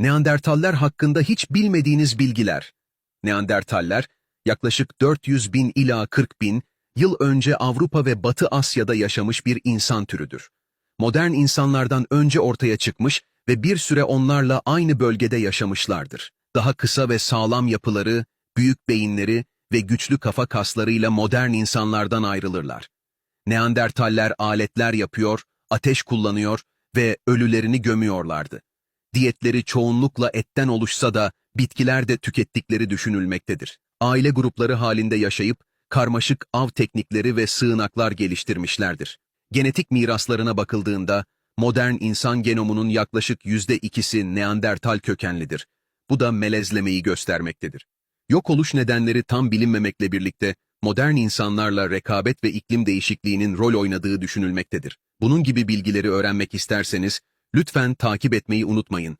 Neandertaller hakkında hiç bilmediğiniz bilgiler. Neandertaller, yaklaşık 400 bin ila 40 bin yıl önce Avrupa ve Batı Asya'da yaşamış bir insan türüdür. Modern insanlardan önce ortaya çıkmış ve bir süre onlarla aynı bölgede yaşamışlardır. Daha kısa ve sağlam yapıları, büyük beyinleri ve güçlü kafa kaslarıyla modern insanlardan ayrılırlar. Neandertaller aletler yapıyor, ateş kullanıyor ve ölülerini gömüyorlardı. Diyetleri çoğunlukla etten oluşsa da bitkiler de tükettikleri düşünülmektedir. Aile grupları halinde yaşayıp karmaşık av teknikleri ve sığınaklar geliştirmişlerdir. Genetik miraslarına bakıldığında modern insan genomunun yaklaşık yüzde ikisi Neandertal kökenlidir. Bu da melezlemeyi göstermektedir. Yok oluş nedenleri tam bilinmemekle birlikte modern insanlarla rekabet ve iklim değişikliğinin rol oynadığı düşünülmektedir. Bunun gibi bilgileri öğrenmek isterseniz lütfen takip etmeyi unutmayın.